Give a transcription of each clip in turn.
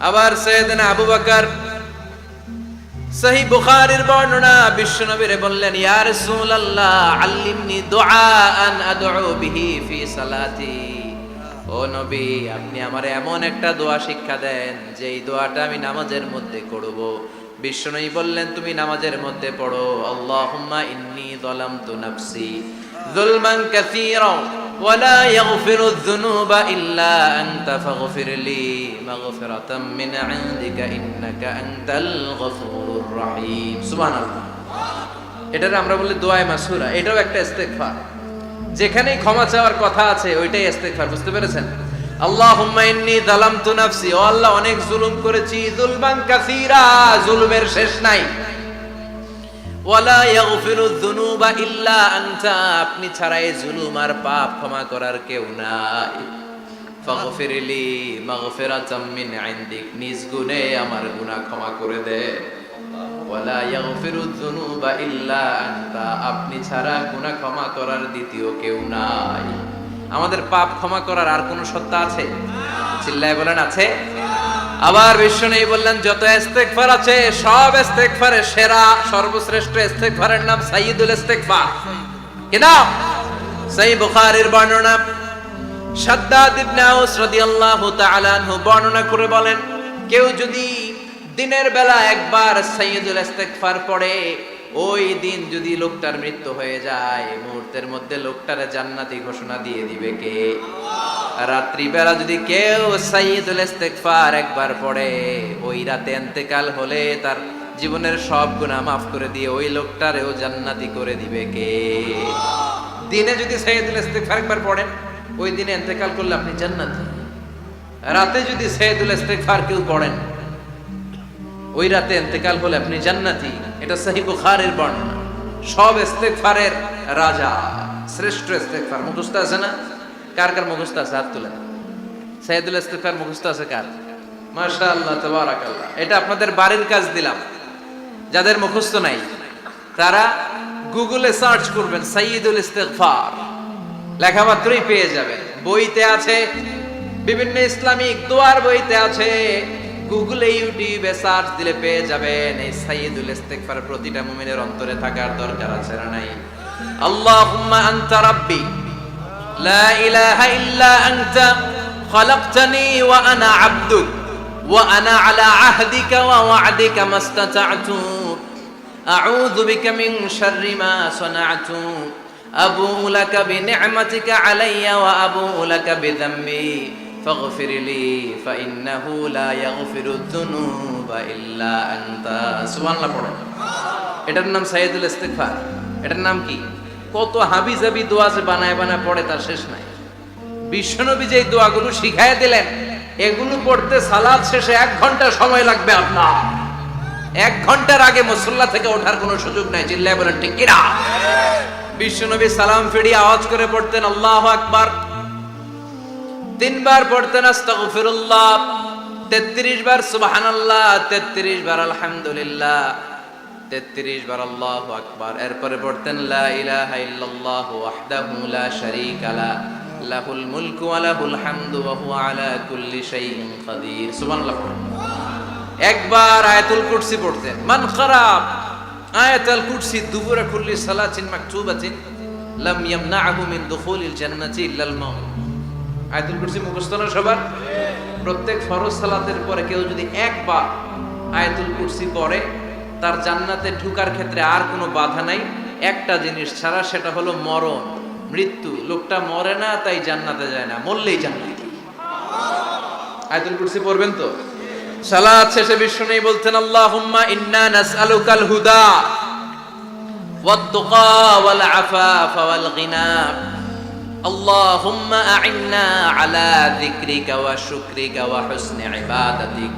আবার সৈয়দনা আবু বকর। সহি বুখারীর বর্ণনা বিশ্বনবীরে বললেন, ইয়া রাসূলুল্লাহ, আল্লিমনি দুআআন আদউ বিহি ফি সালাতি। ও নবী, আপনি আমারে এমন একটা দোয়া শিক্ষা দেন যে এই দোয়াটা আমি নামাজের মধ্যে করব। বিশ্বনবী বললেন, তুমি নামাজের মধ্যে পড়ো। আল্লাহুম্মা ইন্নী যালামতু নাফসি। যুলমান কাসীরা ولا يغفر الذنوب إلا أنت فاغفر لي مغفرة من عندك إنك أنت الغفور الرحيم سبحان الله এটার আমরা বলি দোয়ায় মাসুরা এটাও একটা ইস্তেগফার যেখানেই ক্ষমা চাওয়ার কথা আছে ওইটাই ইস্তেগফার বুঝতে পেরেছেন আল্লাহুম্মা ইন্নী যালামতু নাফসি ও আল্লাহ অনেক জুলুম করেছি যুলমান কাসীরা জুলুমের শেষ নাই আপনি ছাড়া এই জুলুম আর পাপ ক্ষমা করার কেউ নাই। নিজ গুণে আমার গুনাহ ক্ষমা করে দে। ওয়ালা ইয়াগফিরু যুনুবা ইল্লা আনতা, আপনি ছাড়া গুনাহ ক্ষমা করার দ্বিতীয় কেউ নাই। আমাদের পাপ ক্ষমা করার আর কোনো সত্তা আছে? চিল্লায় বলেন, আছে? আবার বিশ্ব নেই বললেন, যত ইস্তেগফার আছে, সব ইস্তেকফারের সেরা, সর্বশ্রেষ্ঠ ইস্তেগফারের নাম সাইয়্যিদুল ইস্তেকফার কি নাম? সেই বুখারীর বর্ণনা। শাদ্দাদ ইবনে আউস রাদিয়াল্লাহু তাআলা আনহু বর্ণনা করে বলেন, কেউ যদি দিনের বেলা একবার সাইয়্যিদুল ফার পড়ে ওই দিন যদি লোকটার মৃত্যু হয়ে যায় মুহূর্তের মধ্যে লোকটার জান্নাতি ঘোষণা দিয়ে দিবে কে? রাত্রিবেলা যদি কেউ সাইয়্যিদুল ইস্তেগফার একবার পড়ে, ওই রাতে ইন্তেকাল হলে তার জীবনের সব গুনাহ মাফ করে দিয়ে ওই লোকটারেও জান্নাতি করে দিবে কে? দিনে যদি সাইয়্যিদুল ইস্তেগফার একবার পড়েন, ওই দিনে ইন্তেকাল করলে আপনি জান্নাতি। রাতে যদি সাইয়্যিদুল ইস্তেগফার কেউ পড়েন ওই রাতে ইন্তেকাল হলে আপনি জান্নাতি। এটা সহি বুখারীর বর্ণনা। সব ইস্তেগফারের রাজা, শ্রেষ্ঠ ইস্তেগফার। মুখস্থ আছে না? কার কার মুখস্থ আছে? হাত তুলেন। সাইদুল ইস্তেগফার মুখস্থ আছে কার? মাশাআল্লাহ, তাবারাকাল্লাহ। এটা আপনাদের বাড়ির কাজ দিলাম। যাদের মুখস্থ নাই, তারা গুগলে সার্চ করবেন সাইয়্যিদুল ইস্তেগফার। লেখা মাত্রই পেয়ে যাবেন। বইতে আছে, বিভিন্ন ইসলামিক দোয়ার বইতে আছে। গুগলে ইউটিউবে সার্চ দিলে পেয়ে যাবেন। এই সাইয়্যিদুল ইস্তেগফার প্রতিটা মুমিনের অন্তরে থাকার দরকার আছে না নাই? আল্লাহুম্মা আনতা রাব্বি। লা ইলাহা ইল্লা আনতা। খলাকতানি ওয়া আনা আবদুক। ওয়া আনা আলা আহদিকা ওয়া ওয়া'দিকা মাস্তাতা'তু। আউযু বিকা মিন শাররি মা সানা'তু। আবুউ লাকা বিনি'মাতিকা আলাইয়া ওয়া আবুউ লাকা বিযামবি। ফাগফির লি ফাইন্নাহু লা ইয়াগফিরু যুনুবা ইল্লা আনতা সুবহানাল্লাহ পড়েন এটার নাম সাইয়্যিদুল ইস্তিগফার। এটার নাম কি? কত হাবিজাবি দোয়া যে বানায় বানায় পড়ে তার শেষ নাই। বিশ্বনবী যে দোয়াগুলো শিখায় দিলেন, এগুলো পড়তে সালাদ শেষে এক ঘণ্টা সময় লাগবে আপনার। এক ঘণ্টার আগে মুসল্লা থেকে ওঠার কোনো সুযোগ নাই। চিল্লায় বলেন, ঠিক কিনা? বিশ্বনবী সালাম ফিরিয়ে আওয়াজ করে পড়তেন, আল্লাহ আকবার। তিনবার পড়তেন আস্তাগফিরুল্লাহ তেত্রিশ বার সুবহানাল্লাহ তেত্রিশ বার আলহামদুলিল্লাহ তেত্রিশ বার আল্লাহ আকবার। এরপরে পড়তেন লা ইলাহা ইল্লাল্লাহ ওয়াহদাহু লা শারীকা লা, লাহুল মুলকু ওয়া লাহুল হামদু ওয়া হুয়া আলা কুল্লি শাইইন কাদির সুবহানাল্লাহ। একবার আয়াতুল কুরসি পড়তেন। মান খারাপ আয়াতুল কুরসি দুবুরা কুল্লি সালাতিন মাকতুবাতিন, লাম ইয়ামনাহু মিন দুখুলিল জান্নাতি ইল্লাল মাউত। আয়াতুল কুরসি মুখস্থ না সবার? প্রত্যেক ফরজ সালাতের পরে কেউ যদি একবার আয়াতুল কুরসি পড়ে, তার জান্নাতে ঢুকার ক্ষেত্রে আর কোনো বাধা নাই। একটা জিনিস ছাড়া সেটা হলো মরণ। মৃত্যু। লোকটা মরে না, তাই জান্নাতে যায় না। মরলেই জান্নাতে আয়াতুল কুরসি পড়বেন তো? সালাত শেষে বিশ্ব নেই বলতেন, আল্লাহুম্মা ইন্না নাসআলুকাল হুদা ওয়াত-তুকা ওয়াল আফাফা ওয়াল গিনা اللهم أعنا على ذكرك وشكرك وحسن عبادتك.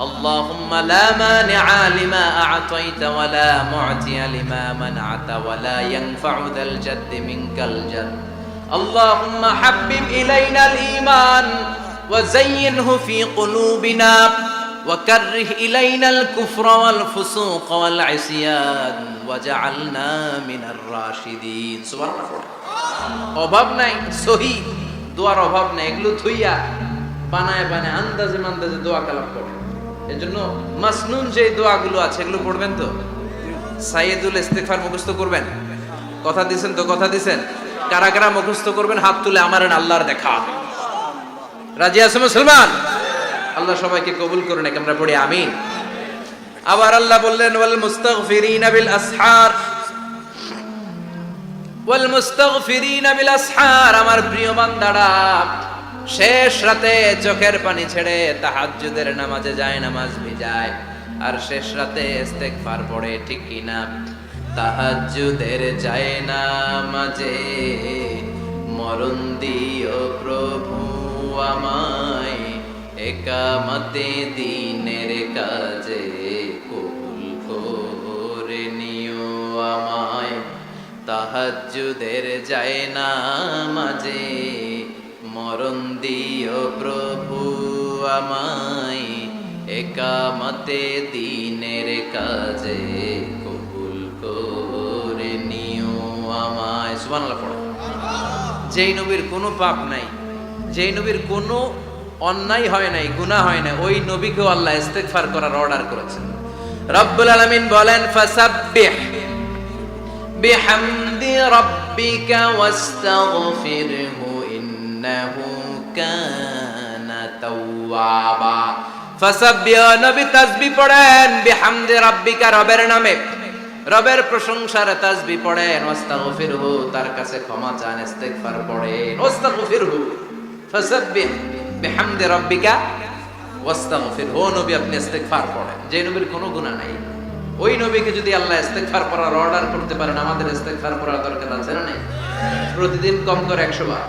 اللهم لا مانع لما أعطيت ولا معطي لما منعت ولا ينفع ذا الجد منك الجد. اللهم حبب إلينا الإيمان وزينه في قلوبنا. وكره إلينا الكفر والفسوق والعصيان وجعلنا من الراشدين سبحان الله অভাব নাই সহি দোয়ার অভাব নাই এগুলো থুইয়া বানায় বানায় আন্দাজে মান্দাজে দোয়া কালাম পড়ে এই জন্য মাসনুন যে দোয়াগুলো আছে এগুলো পড়বেন তো সাইয়েদুল ইস্তেগফার মুখস্থ করবেন কথা দিছেন তো কথা দিছেন কারা কারা মুখস্থ করবেন হাত তুলে আমার আল্লাহর দেখা রাজি আছে মুসলমান আল্লাহ সবাইকে কবুল করুন, এক আমরা পড়ি আমিন। আবার আল্লাহ বললেন, ওয়াল মুস্তাগফিরিনা বিল আসহার। ওয়াল মুস্তাগফিরিনা বিল আসহার। আমার প্রিয় বান্দারা, শেষ রাতে চোখের পানি ছেড়ে তাহাজ্জুদের নামাজে যায়, নামাজ ভিজায়। আর শেষ রাতে ইস্তেগফার পড়ে, ঠিক কি না? তাহাজ্জুদের যায় নামাজে, মরণ দিও প্রভু আমায় একামতে দিনের কাজে কবুল করে নিও আমায়। তাহাজ্জুদের যায় না মাঝে, মরণ দিও প্রভু আমায়। একামতে দিনের কাজে কবুল করে নিও আমায়। সুবহানাল্লাহ পড়ো। যেই নবীর কোনো পাপ নাই, যেই নবীর কোনো অন্যায় হয় নাই, গুনাহ হয় না ওই নবীকেও আল্লাহ ইস্তেগফার করার অর্ডার করেছেন। রব্বুল আলামিন বলেন, ফাসাব্বিহ বিহামদি রাব্বিকা ওয়াস্তাগফিরহু ইন্নাহু কানা তাওয়াবা। ফাসাব্বিহ নবী তাসবিহ পড়েন, বিহামদি রাব্বিকা রবের নামে। রবের প্রশংসার তাসবি পড়েন, ওয়াস্তাগফিরহু, তার কাছে ক্ষমা চান, ইস্তেগফার পড়েন ওয়াস্তাগফিরহু। ফাসাব্বিহ বিহামদি রাব্বিকা ওয়াস্তাগফিরহু ও নবী, আপনি ইস্তেগফার পড়েন। যে নবীর কোনো গুনাহ নাই। ওই নবীকে যদি আল্লাহ ইস্তেগফার করার অর্ডার করতে পারেন, আমাদের ইস্তেগফার করার দরকার আছে না নাই? প্রতিদিন কম করে 100 বার।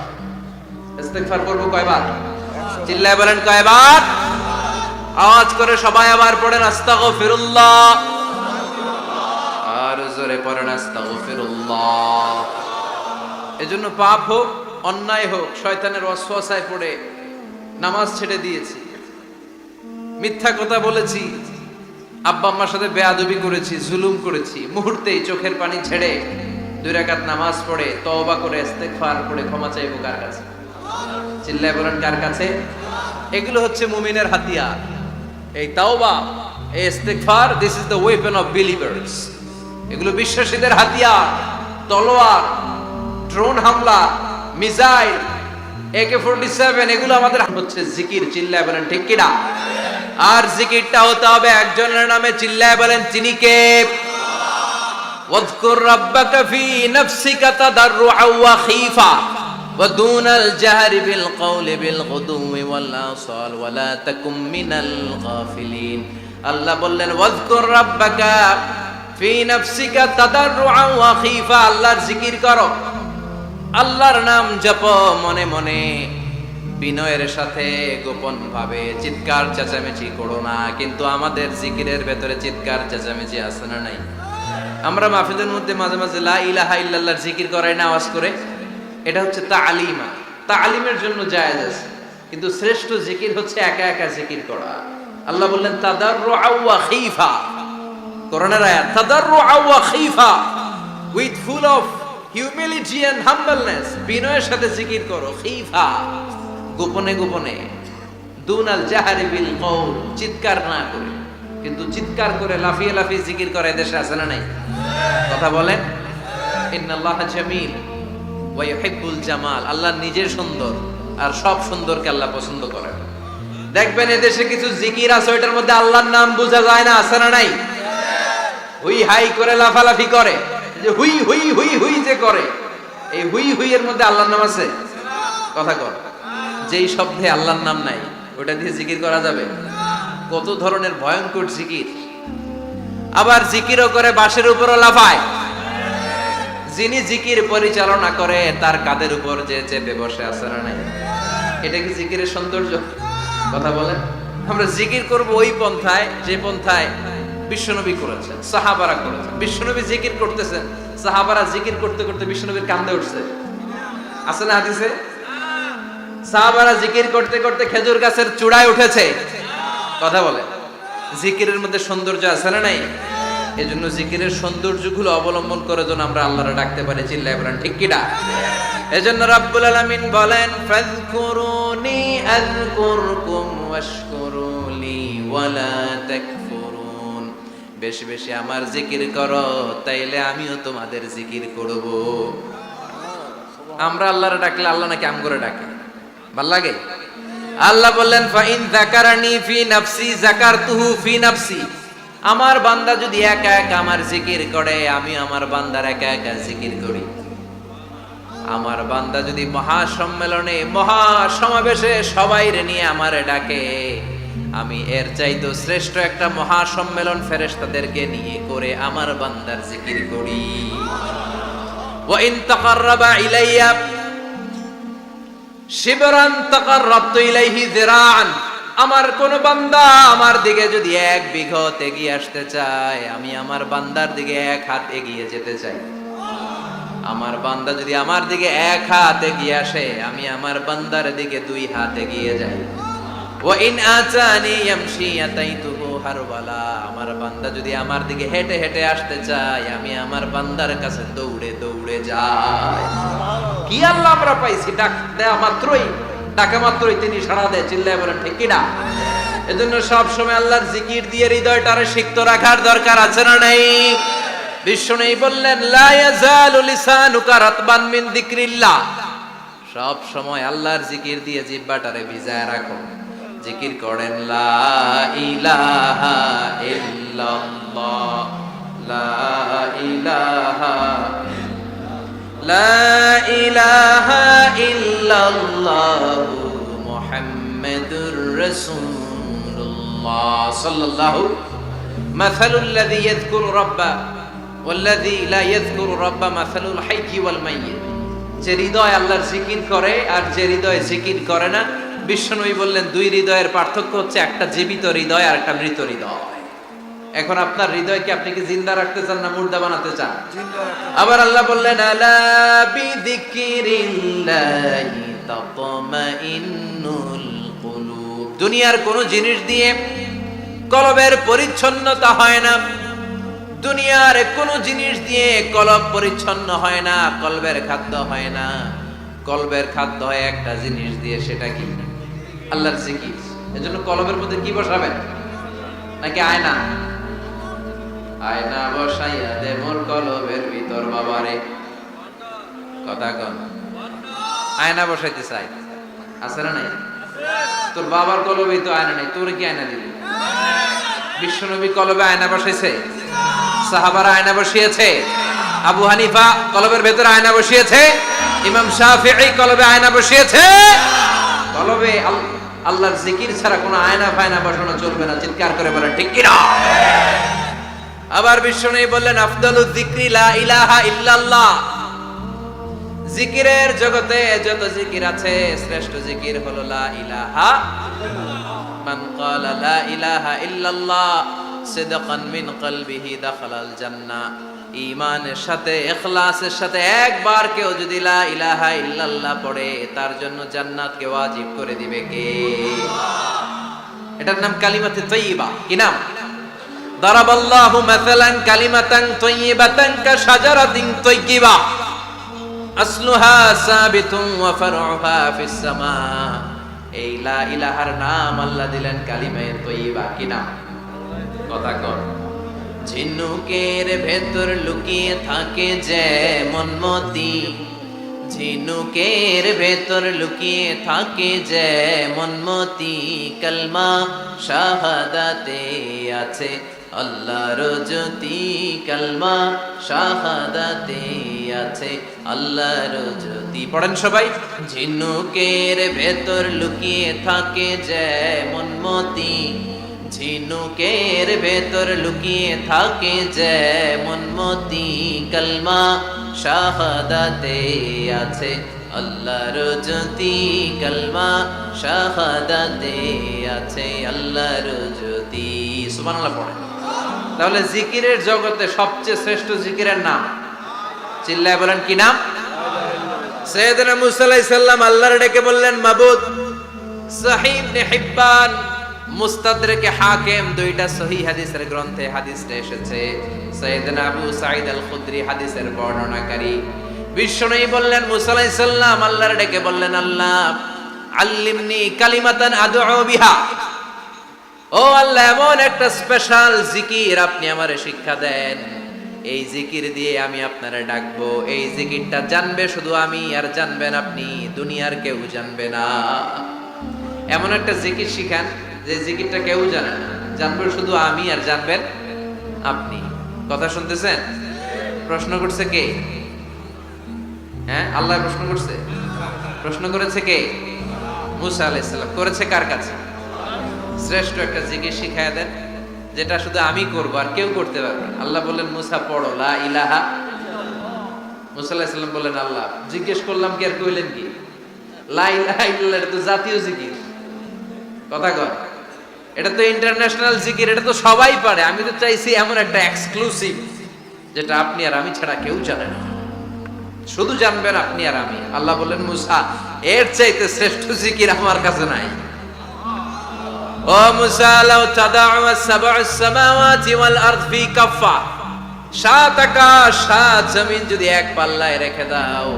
ইস্তেগফার করব কয়বার? চিল্লায় বলেন কয়বার? আওয়াজ করে সবাই আবার পড়েন, আস্তাগফিরুল্লাহ। আর জোরে পড়েন, আস্তাগফিরুল্লাহ। এজন্য পাপ হোক, অন্যায় হোক, শয়তানের ওয়াসওয়াসায় পড়ে নামাজ ছেড়ে দিয়েছি। মিথ্যা কথা বলেছি। আব্বা আম্মার সাথে বেয়াদবি করেছি, জুলুম করেছি। মুহূর্তেই চোখের পানি ছেড়ে দুই রাকাত নামাজ পড়ে, তওবা করে, ইস্তেগফার করে ক্ষমা চাইব কার কাছে? চিল্লায় বলেন, কার কাছে? এগুলো হচ্ছে মুমিনের হাতিয়ার। এই তাওবা, এই ইস্তেগফার this is the weapon of believers এগুলো বিশ্বাসীদের হাতিয়ার, তলোয়ার, ড্রোন হামলা, মিসাইল একে ফোরটি সেভেন এগুলো আমাদের হচ্ছে জিকির চিল্লায় বলেন ঠিক কিনা আর জিকিরটা হতে হবে একজনের নামে চিল্লায় বলেন তিনি কে واذكر ربك في نفسك تضرعا وخيفا ودون الجهر بالقول بالغدو والآصال ولا تكن من الغافلين আল্লাহ বললেন ওয়াজকুর রাব্বাকা ফি নাফসিকা তাদাররুআন ওয়া খীফা আল্লাহর জিকির করো আল্লাহর নাম জপ মনে মনে, বিনয়ের সাথে গোপন ভাবে চিৎকার চেঁচামেচি করো না, কিন্তু আমাদের জিকিরের ভেতরে চিৎকার চেঁচামেচি আছে না নাই? আমরা মাহফিলের মধ্যে মাঝে মাঝে লা ইলাহা ইল্লাল্লাহর জিকির করাই না আওয়াজ করে। এটা হচ্ছে তালিমা। তালিমের জন্য জায়েজ আছে, কিন্তু শ্রেষ্ঠ জিকির হচ্ছে একা একা জিকির করা। আল্লাহ বললেন, তাদাররুআ ওয়া খীফা। কোরআনের আয়াত, তাদাররুআ ওয়া খীফা with full of humility and humbleness বিনয়ের সাথে জিকির করো, খীফা। গোপনে গোপনে। দুনাল জাহারি বিল কওল, চিৎকার না করে। কিন্তু চিৎকার করে লাফিয়ে লাফিয়ে জিকির করে দেশে আছে না নাই? কথা বলেন। ইন্নাল্লাহ জামিল, ওয়া ইউহিব্বুল জামাল। আল্লাহ নিজে সুন্দর, আর সব সুন্দরকে আল্লাহ পছন্দ করেন। দেখবেন এদেশে কিছু জিকির আছে, ওইটার মধ্যে আল্লাহর নাম বোঝা যায় না, আছে না নাই? হুই হাই করে লাফালাফি করে। যে হুই হুই হুই হুই যে করে, এই হুই হুই এর মধ্যে আল্লাহর নাম আছে? কথা কর যেই শব্দে আল্লাহর নাম নাই, ওটা দিয়ে জিকির করা যাবে? কত ধরনের ভয়ঙ্কর জিকির। আবার জিকিরও করে বাঁশের উপরও লাফায়। যিনি জিকির পরিচালনা করে, তার কাদের উপর যে চেপে বসে আছে না নাই? এটা কি জিকিরের সৌন্দর্য? কথা বলেন। আমরা জিকির করব ওই পন্থায়, যে পন্থায় বিশ্বনবী করেছেন সাহাবারা করেছেন বিশ্বনবী জিকির করতেছেন সাহাবারা জিকির করতে করতে বিশ্বনবীর কান্দে উঠছে। আছে না হাদিসে? সাহাবারা জিকির করতে করতে খেজুর গাছের চূড়ায় উঠেছে। কথা বলে। জিকিরের মধ্যে সৌন্দর্য আছে না নাই? এই জন্য জিকিরের সৌন্দর্যগুলো অবলম্বন করে যেন আমরা আল্লাহরে ডাকতে পারি। চিল্লাই বলেন, ঠিক কিনা এজন্য রাব্বুল আলামিন বলেন, ফাযকুরুনি আযকুরকুম ওয়াশকুরুলি ওয়ালা তাকফুরুন বেশি বেশি আমার জিকির করো, তাইলে আমিও তোমাদের জিকির করব। আমরা আল্লাহরে ডাকলে আল্লাহ নাকি আম করে ডাকে। ভালো লাগে? আল্লাহ বললেন, ফাইন যাকারানি ফি নাফসি, যাকারতুহু ফি নাফসি। আমার বান্দা যদি একা একা আমার জিকির করে, আমি আমার বান্দার একা একা জিকির করি। আমার বান্দা যদি মহা সম্মেলনে মহা সমাবেশে সবাই নিয়ে আমারে ডাকে। আমি এর চাইতো শ্রেষ্ঠ একটা মহা সম্মেলন ফেরেশতাদেরকে নিয়ে করে আমার বান্দার জিকির করি। আমার কোন বান্দা আমার দিকে যদি এক বিঘত এগিয়ে আসতে চায়, আমি আমার বান্দার দিকে এক হাত এগিয়ে যেতে চাই। আমার বান্দা যদি আমার দিকে এক হাত এগিয়ে আসে, আমি আমার বান্দার দিকে দুই হাত এগিয়ে যাই। আমার বান্দা যদি আমার দিকে হেঁটে হেঁটে আসতে চায়, আমি আমার বান্দার কাছে দৌড়ে দৌড়ে যাই। কি আল্লাহ আমরা পাইছি? ডাক দেয়া মাত্রই, ডাকা মাত্রই তিনি সাড়া দেয়, চিল্লায় বলেন ঠিক কিনা এজন্য সব সময় আল্লাহর জিকির দিয়ে হৃদয়টারে সিক্ত রাখার দরকার আছে না নাই? বিশ্ব নেই বললেন, লা ইয়াজালু লিসানুকা রাতবান মিন যিকরিল্লাহ। সব সময় আল্লাহর জিকির দিয়ে জিহ্বাটারে ভিজায় রাখো। জিকির করেন লা ইলাহা ইল্লাল্লাহ লা ইলাহা লা ইলাহা ইল্লাল্লাহ মুহাম্মাদুর রাসূলুল্লাহ সাল্লাল্লাহু مثل الذي يذكر ربه والذي لا يذكر ربه مثل الحي والميت যে হৃদয় আল্লাহর জিকির করে আর যে হৃদয় জিকির করে না বিশ্বনবী বললেন দুই হৃদয়ের পার্থক্য হচ্ছে একটা জীবিত হৃদয় আর একটা মৃত হৃদয়। এখন আপনার হৃদয়কে আপনি কি জিন্দা রাখতে চান না মুর্দা বানাতে চান? আবার আল্লাহ বললেন আলা বিযিকরিল্লাহি তাতমাইন্নুল কুলুব। দুনিয়ার কোন জিনিস দিয়ে কলবের পরিচ্ছন্নতা হয় না। দুনিয়ার কোন জিনিস দিয়ে কলব পরিচ্ছন্ন হয় না, কলবের খাদ্য হয় না। কলবের খাদ্য হয় একটা জিনিস দিয়ে, সেটা কি? আল্লাহর জিকির। এজন্য কলবের মধ্যে কি বসাবেন? নাকি আয়না? আয়না বসাইয়া দে মোর কলবের ভিতর বাবারে। কথা কন। আয়না বসাইতে চাই। আছে না নাই? তোর বাবার কলবে তো আয়না নাই, তোর কি আয়না দিবি? বিশ্বনবী কলবে আয়না বসাইছে সাহাবারা আয়না বসিয়েছে। আবু হানিফা কলবের ভেতরে আয়না বসিয়েছে। ইমাম শাফিঈ কলবে আয়না বসিয়েছে। কলবে আল- আল্লাহর জিকির ছাড়া কোনো আয়না ফায়না বসানো চলবে না। চিৎকার করে বলেন, ঠিক কিনা? আবার বিষ্ণু বললেন, আফদালু লা ইলাহা ইল্লাল্লাহ। জিকিরের জগতে যত জিকির আছে, শ্রেষ্ঠ জিকির হলো লা ইলাহা মান ক্বালা লা ইলাহা ইল্লাল্লাহ সিদকান মিন কলবিহি দাখালাল জান্নাহ। ইমানের সাথে এখলাসের সাথে একবার কেউ যদি লা ইলাহা ইল্লাল্লাহ পড়ে, তার জন্য জান্নাতকে ওয়াজিব করে দিবে কে? এটার নাম কালিমাতে তৈবা কি নাম? দারাবাল্লাহু মাসালান কালিমাতান তৈয়িবাতান কা শাজারাতিন তৈয়িবা। আসলুহা সাবিতুন ওয়া ফারউহা ফিস সামা। এই লা ইলাহার নাম আল্লাহ দিলেন কালিমায়ে তৈবা কি নাম? কথা কর। ঝিনুকের ভেতর লুকিয়ে থাকে যে মনমতি। ঝিনুকের ভেতর লুকিয়ে থাকে যে মনমতি। কলমা শাহাদাতে আছে। আল্লাহর জ্যোতি কলমা শাহাদাতে আছে, আল্লাহর জ্যোতি পড়েন সবাই। ঝিনুকের ভেতর লুকিয়ে থাকে যেমন মতি, ঝিনুকের ভেতর লুকিয়ে থাকে যেমন মতি। কলমা শাহাদাতে আছে, আল্লাহর জ্যোতি কলমা শাহাদাতে আছে, আল্লাহর জ্যোতি সুবহানাল্লাহ পড়ে তাহলে জিকিরের জগতে সবচেয়ে শ্রেষ্ঠ জিকিরের নাম। চিল্লায় বলেন, কি নাম? সৈয়দনা মুসা আলাইহিস আল্লাহর ডেকে বললেন, মাবুদ সাহিব নে হিব্বান, মুস্তাদরেকে হাকিম, দুইটা সহি হাদিসের গ্রন্থে হাদিসটা এসেছে। সৈয়দনা আবু সাঈদ আল খুদরি হাদিসের বর্ণনাকারী। বিশ্বনবী বললেন, মুসা সালাম আল্লাহর ডেকে বললেন, আল্লাহ, আল্লিমনি কালিমাতান আদউ বিহা ও আল্লাহ, এমন একটা স্পেশাল জিকির আপনি আমারে শিক্ষা দেন। এই জিকির দিয়ে আমি আপনারে ডাকবো। এই জিকিরটা জানবে শুধু আমি, আর জানবেন আপনি, দুনিয়ার কেউ জানবে না। এমন একটা জিকির শিখান, যে জিকিরটা কেউ জানে না। জানবে শুধু আমি, আর জানবেন আপনি। কথা শুনতেছেন? প্রশ্ন করছে কে? হ্যাঁ আল্লাহ প্রশ্ন করছে? প্রশ্ন করেছে কে? মুসা আলাইসাল্লাম করেছে কার কাছে? শ্রেষ্ঠ একটা জিকির শিখায় দেন, যেটা শুধু আমি করব আর কেউ করতে পারবে না। আল্লাহ বললেন, মুসা, পড়ো, লা ইলাহা মুসা আলাইসাল্লাম বললেন, আল্লাহ, জিজ্ঞেস করলাম কি আর কইলেন কি? লা ইলাহা ইল্লাল্লাহ, এটা তো জাতীয় জিকির। কথা কর এটা তো ইন্টারন্যাশনাল জিকির, এটা তো সবাই পারে। আমি তো চাইছি এমন একটা এক্সক্লুসিভ যেটা আপনি আর আমি ছাড়া কেউ জানে না। শুধু জানবেন আপনি আর আমি। আল্লাহ বললেন, মুসা, এর চাইতে শ্রেষ্ঠ জিকির আমার কাছে নাই। ও মুসা, লাউ তাদাউ সাবউ সামাওয়াতি ওয়াল আরদ ফি কাফা সাত জমিন যদি এক পাল্লায় রেখে দাও।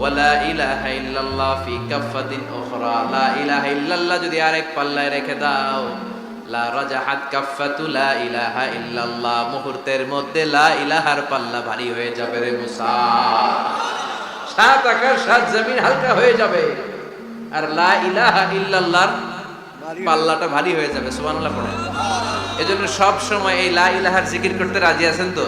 ওয়ালা ইলাহা ইল্লাল্লাহ ফি কাফাতিন উখরা। লা ইলাহা ইল্লাল্লাহ যদি আরেক পাল্লায় রেখে দাও। লা রাজাহাত কাফাতু লা ইলাহা ইল্লাল্লাহ। মুহূর্তের মধ্যে লা ইলাহার পাল্লা ভারী হয়ে যাবে রে মুসা। সাত আকাশ, সাত জমিন হালকা হয়ে যাবে। আর লা ইলাহা ইল্লাল্লাহর পাল্লাটা ভারী হয়ে যাবে, সুবহানাল্লাহ পড়ে। এজন্য সব সময় এই লা ইলাহার জিকির করতে রাজি আছেন তো?